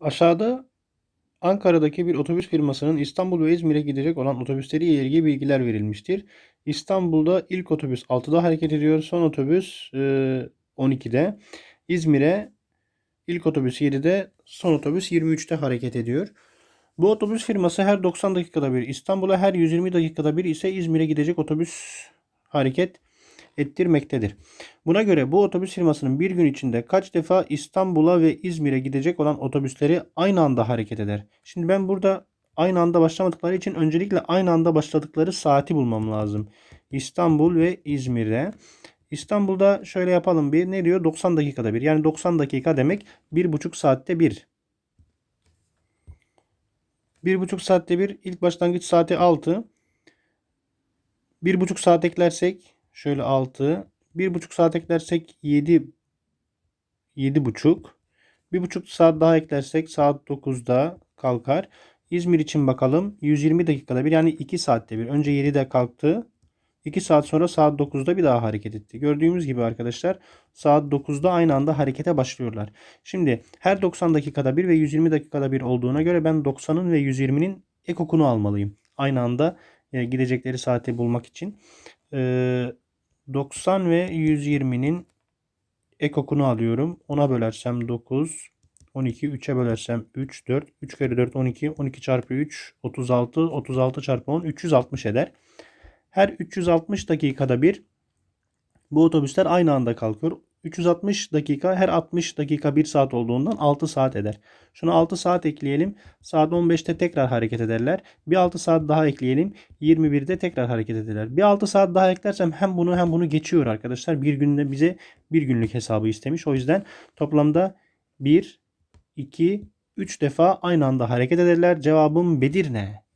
Aşağıda Ankara'daki bir otobüs firmasının İstanbul ve İzmir'e gidecek olan otobüsleriyle ilgili bilgiler verilmiştir. İstanbul'da ilk otobüs 6'da hareket ediyor. Son otobüs e, 12'de. İzmir'e ilk otobüs 7'de, son otobüs 23'te hareket ediyor. Bu otobüs firması her 90 dakikada bir İstanbul'a, her 120 dakikada bir ise İzmir'e gidecek otobüs hareket ettirmektedir. Buna göre bu otobüs firmasının bir gün içinde kaç defa İstanbul'a ve İzmir'e gidecek olan otobüsleri aynı anda hareket eder? Şimdi ben burada aynı anda başlamadıkları için öncelikle aynı anda başladıkları saati bulmam lazım. İstanbul ve İzmir'e. İstanbul'da şöyle yapalım bir ne diyor? 90 dakikada bir. Yani 90 dakika demek 1,5 saatte bir. 1,5 saatte bir. İlk başlangıç saati 6. 1,5 saat eklersek şöyle 6. 1,5 saat eklersek 7 7,5. 1,5 saat daha eklersek saat 9'da kalkar. İzmir için bakalım. 120 dakikada bir yani 2 saatte bir. Önce 7'de kalktı. 2 saat sonra saat 9'da bir daha hareket etti. Gördüğümüz gibi arkadaşlar saat 9'da aynı anda harekete başlıyorlar. Şimdi her 90 dakikada bir ve 120 dakikada bir olduğuna göre ben 90'ın ve 120'nin ekokunu almalıyım. Aynı anda e, gidecekleri saati bulmak için. E, 90 ve 120'nin ekokunu alıyorum. 10'a bölersem 9, 12, 3'e bölersem 3, 4, 3 kere 4, 12, 12 çarpı 3, 36, 36 çarpı 10, 360 eder. Her 360 dakikada bir bu otobüsler aynı anda kalkıyor. 360 dakika her 60 dakika 1 saat olduğundan 6 saat eder. Şuna 6 saat ekleyelim. Saat 15'te tekrar hareket ederler. Bir 6 saat daha ekleyelim. 21'de tekrar hareket ederler. Bir 6 saat daha eklersem hem bunu hem bunu geçiyor arkadaşlar. Bir günde bize bir günlük hesabı istemiş. O yüzden toplamda 1, 2, 3 defa aynı anda hareket ederler. Cevabım Bedirne.